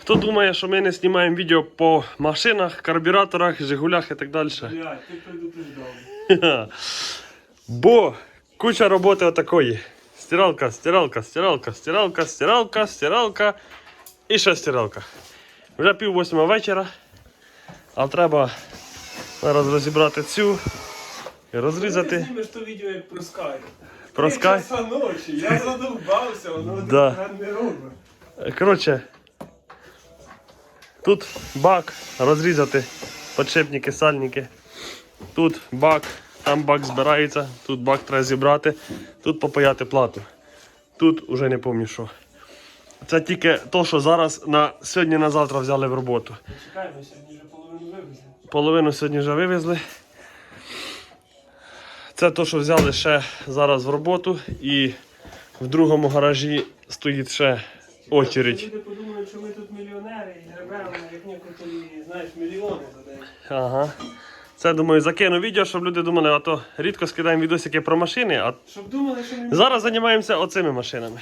Хто думає, що ми не знімаємо відео по машинах, карбюраторах, Жигулях і так далі? Блядь, ти предупреждав. Бо куча роботи отакої. Стиралка, стиралка, стиралка, стиралка, стиралка, стиралка і ще стиралка. Вже пів восьма вечора. А треба зараз розібрати цю і розрізати. Ти знімеш то відео як про скай. Про Три часа ночі, я задовбався, воно Да. не робить. Коротше, тут бак розрізати подшипники, сальники. Тут бак, там бак збирається, тут бак треба зібрати, тут попаяти плату. Тут уже не пам'ятаю що. Це тільки то, що зараз на сьогодні на завтра взяли в роботу. Чекай, ми сьогодні вже половину вивезли. Половину сьогодні вже вивезли. Це то, що взяли ще зараз в роботу. І в другому гаражі стоїть ще очередь. Люди подумають, що ми тут мільйонери і гребемо, як ніколи, знаєш, мільйони за день. Ага. Це думаю закину відео, щоб люди думали, а то рідко скидаємо відосики про машини, а Щоб думали, що ми зараз займаємося оцими машинами.